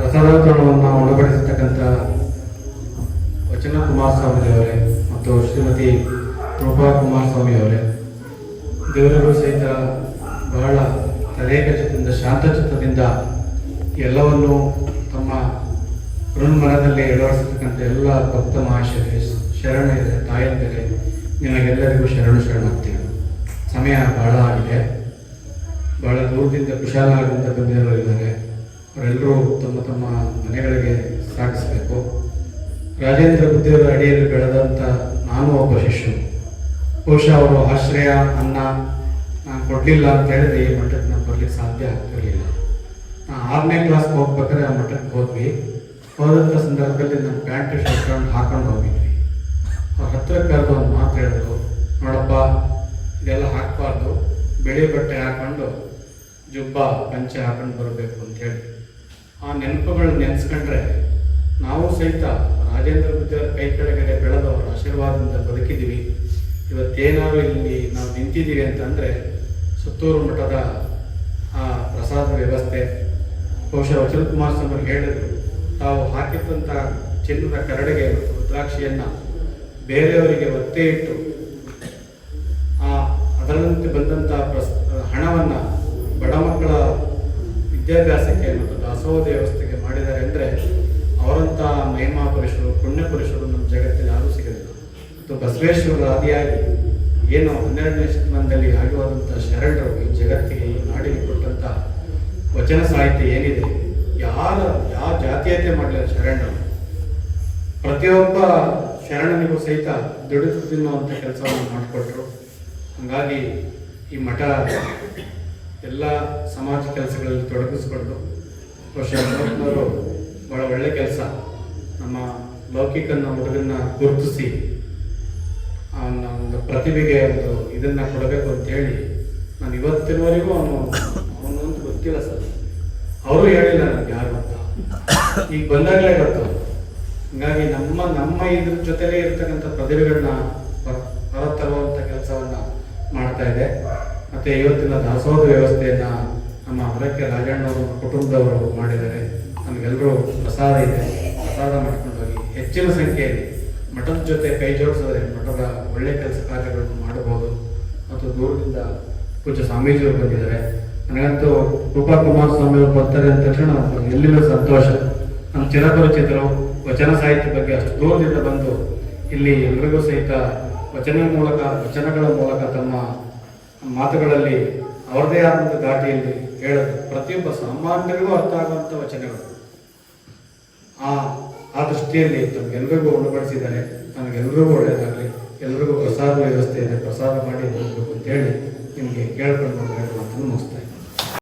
ರಸರೋತ್ತರವನ್ನು ಒಳಪಡಿಸತಕ್ಕಂಥ ವಚನ ಕುಮಾರಸ್ವಾಮಿ ಅವರೇ ಮತ್ತು ಶ್ರೀಮತಿ ರೂಪಾ ಕುಮಾರಸ್ವಾಮಿ ಅವರೇ ದೇವರುಗಳು ಸಹಿತ ಬಹಳ ಚಿತ್ತದಿಂದ ಶಾಂತಚಿತ್ತದಿಂದ ಎಲ್ಲವನ್ನು ತಮ್ಮ ಮನದಲ್ಲಿ ಅಳವಡಿಸತಕ್ಕಂಥ ಎಲ್ಲ ಭಕ್ತ ಮಹಾಶಯರೇ, ಶರಣರೇ, ತಾಯಂದರೆ, ನಿಮಗೆಲ್ಲರಿಗೂ ಶರಣು ಶರಣಾಗ್ತೀವಿ ಸಮಯ ಬಹಳ ಆಗಿದೆ. ಬಹಳ ದೂರದಿಂದ, ಕುಶಾಲನಗರದಿಂದ ಬಂದಿರೋರು ಇದ್ದಾರೆ ಅವರೆಲ್ಲರೂ ತಮ್ಮ ತಮ್ಮ ಮನೆಗಳಿಗೆ ಸಾಗಿಸಬೇಕು. ರಾಜೇಂದ್ರ ಬುದ್ಧಿಯವರ ಅಡಿಯಲ್ಲಿ ಬೆಳೆದಂಥ ನಾನು ಒಬ್ಬ ಶಿಷ್ಯ. ಬಹುಶಃ ಅವರು ಆಶ್ರಯ, ಅನ್ನ ನಾನು ಕೊಡಲಿಲ್ಲ ಅಂತ ಹೇಳಿದ್ರೆ ಈ ಮಠಕ್ಕೆ ನಾನು ಬರಲಿಕ್ಕೆ ಸಾಧ್ಯ ಆಗ್ತಿರಲಿಲ್ಲ. ನಾನು ಆರನೇ ಕ್ಲಾಸ್ಗೆ ಹೋಗ್ಬೇಕಾದ್ರೆ ಆ ಮಠಕ್ಕೆ ಹೋದ್ವಿ. ಹೋದಂಥ ಸಂದರ್ಭದಲ್ಲಿ ನಮ್ಮ ಪ್ಯಾಂಟ್ ಶರ್ಟ್ ಹಾಕೊಂಡು ಹೋಗಿದ್ವಿ. ಅವ್ರ ಹತ್ರ ಕರೆದು ಒಂದು ಮಾತು ಹೇಳಿದ್ರು, ನೋಡಪ್ಪ, ಇದೆಲ್ಲ ಹಾಕಬಾರ್ದು. ಬಿಳಿ ಬಟ್ಟೆ ಹಾಕೊಂಡು ಜುಬ್ಬ, ಪಂಚೆ ಹಾಕೊಂಡು ಬರಬೇಕು ಅಂತ ಹೇಳಿ ಆ ನೆನಪುಗಳು ನೆನೆಸ್ಕೊಂಡ್ರೆ ನಾವು ಸಹಿತ ರಾಜೇಂದ್ರ ಬುದ್ಧಿಯವರ ಕೈ ಕೆಳಗಡೆ ಬೆಳೆದವರ ಆಶೀರ್ವಾದದಿಂದ ಬದುಕಿದ್ದೀವಿ. ಇವತ್ತೇನಾದ್ರು ಇಲ್ಲಿ ನಾವು ನಿಂತಿದ್ದೀವಿ ಅಂತಂದರೆ ಸುತ್ತೂರು ಮಠದ ಆ ಪ್ರಸಾದ ವ್ಯವಸ್ಥೆ. ಬಹುಶಃ ವಚನ ಕುಮಾರ್ ಸ್ವಾಮಿ ಹೇಳಿದ್ರು, ತಾವು ಹಾಕಿದಂಥ ಚಿನ್ನದ ಕರಡಿಗೆ ಮತ್ತು ರುದ್ರಾಕ್ಷಿಯನ್ನು ಬೇರೆಯವರಿಗೆ ಒತ್ತೆ ಇಟ್ಟು ಆ ಅದರಂತೆ ಬಂದಂಥ ಪ್ರಸ್, ಹಣವನ್ನು ಬಡ ಮಕ್ಕಳ ವಿದ್ಯಾಭ್ಯಾಸಕ್ಕೆ ದಾಸೋಹ ವ್ಯವಸ್ಥೆಗೆ ಮಾಡಿದ್ದಾರೆ ಅಂದರೆ ಅವರಂಥ ಮಹಿಮಾ ಪುರುಷರು, ಪುಣ್ಯ ಪುರುಷರು ನಮ್ಮ ಜಗತ್ತಲ್ಲಿ ಯಾರೂ ಸಿಗಲಿಲ್ಲ. ಮತ್ತು ಬಸವೇಶ್ವರರು ಆದಿಯಾಗಿ ಏನು ಹನ್ನೆರಡನೇ ಶತಮಾನದಲ್ಲಿ ಆಗಿರುವಂಥ ಶರಣರು ಈ ಜಗತ್ತಿಗೆ ಈ ನಾಡಿಗೆ ಕೊಟ್ಟಂಥ ವಚನ ಸಾಹಿತ್ಯ ಏನಿದೆ, ಯಾರ, ಯಾವ ಜಾತೀಯತೆ ಮಾಡಲಿಲ್ಲ ಶರಣರು? ಪ್ರತಿಯೊಬ್ಬ ಶರಣನಿಗೂ ಸಹಿತ ದುಡಿದು ತಿನ್ನುವಂಥ ಕೆಲಸವನ್ನು ಮಾಡಿಕೊಟ್ರು. ಹಾಗಾಗಿ ಈ ಮಠ ಎಲ್ಲ ಸಮಾಜ ಕೆಲಸಗಳಲ್ಲಿ ತೊಡಗಿಸ್ಕೊಂಡು ಬಹುಶಃ ಅವರು ಭಾಳ ಒಳ್ಳೆ ಕೆಲಸ. ನಮ್ಮ ಲೌಕಿಕನ ಹುಡುಗನ್ನ ಗುರುತಿಸಿ, ಅವನ ಒಂದು ಪ್ರತಿಭೆಗೆ ಒಂದು ಇದನ್ನ ಕೊಡಬೇಕು ಅಂತ ಹೇಳಿ ನಾನು ಇವತ್ತಿನವರೆಗೂ ಅವನು ಅವನಂತೂ ಗೊತ್ತಿಲ್ಲ ಸರ್. ಅವರು ಹೇಳಿಲ್ಲ ನನಗೆ ಯಾರು ಅಂತ. ಈಗ ಬಂದಾಗಲೇ ಗೊತ್ತು. ಹಂಗಾಗಿ ನಮ್ಮ ನಮ್ಮ ಇದ್ರ ಜೊತೆಲೇ ಇರ್ತಕ್ಕಂಥ ಪ್ರತಿಭೆಗಳನ್ನ ಹೊರ- ಹೊರತರುವಂಥ ಕೆಲಸವನ್ನ ಮಾಡ್ತಾ ಇದೆ. ಮತ್ತೆ ಇವತ್ತಿನ ದಾಸೋಹ ವ್ಯವಸ್ಥೆಯನ್ನ ನಮ್ಮ ಹರಕೆ ರಾಜಣ್ಣವರು ಕುಟುಂಬದವರು ಮಾಡಿದ್ದಾರೆ ನಮಗೆಲ್ಲರೂ ಪ್ರಸಾದ ಇದೆ. ಪ್ರಸಾದ ಮಾಡ್ಕೊಂಡು ಹೋಗಿ ಹೆಚ್ಚಿನ ಸಂಖ್ಯೆಯಲ್ಲಿ ಮಠದ ಜೊತೆ ಕೈ ಜೋಡಿಸಿದ್ರೆ ಮಠದ ಒಳ್ಳೆ ಕೆಲಸ ಕಾರ್ಯಗಳನ್ನು ಮಾಡಬಹುದು. ಮತ್ತು ದೂರದಿಂದ ಪೂಜ್ಯ ಸ್ವಾಮೀಜಿಯವರು ಬಂದಿದ್ದಾರೆ. ನನಗಂತೂ ರೂಪಾ ಕುಮಾರಸ್ವಾಮಿ ಅವರು ಬರ್ತಾರೆ ಅಂದ ತಕ್ಷಣ ಎಲ್ಲಿನ ಸಂತೋಷ. ನಮ್ಮ ಚಿರಪರಿಚಿತರು ವಚನ ಸಾಹಿತ್ಯ ಬಗ್ಗೆ ಅಷ್ಟು ದೂರದಿಂದ ಬಂದು ಇಲ್ಲಿ ಎಲ್ರಿಗೂ ಸಹಿತ ವಚನ ಮೂಲಕ, ವಚನಗಳ ಮೂಲಕ ತಮ್ಮ ಮಾತುಗಳಲ್ಲಿ ಅವರದೇ ಆದಂಥ ಘಾಟಿಯಲ್ಲಿ ಹೇಳೋದು ಪ್ರತಿಯೊಬ್ಬ ಸಾಮಾನ್ಯರಿಗೂ ಅರ್ಥ ಆಗುವಂಥ ವಚನಗಳು. ಆ ಆ ದೃಷ್ಟಿಯಲ್ಲಿ ತಮಗೆಲ್ಲರಿಗೂ ಉಣಬಡಿಸಿದ್ದಾರೆ ನಮಗೆಲ್ಲರಿಗೂ ಒಳ್ಳೆಯದಾಗಲಿ ಎಲ್ಲರಿಗೂ ಪ್ರಸಾದ ವ್ಯವಸ್ಥೆ ಇದೆ, ಪ್ರಸಾದ ಮಾಡಿ ಹೋಗ್ಬೇಕು ಅಂತೇಳಿ ನಿಮಗೆ ಕೇಳ್ಕೊಂಡು ಮಾತನ್ನು ಮುಗಿಸ್ತಾ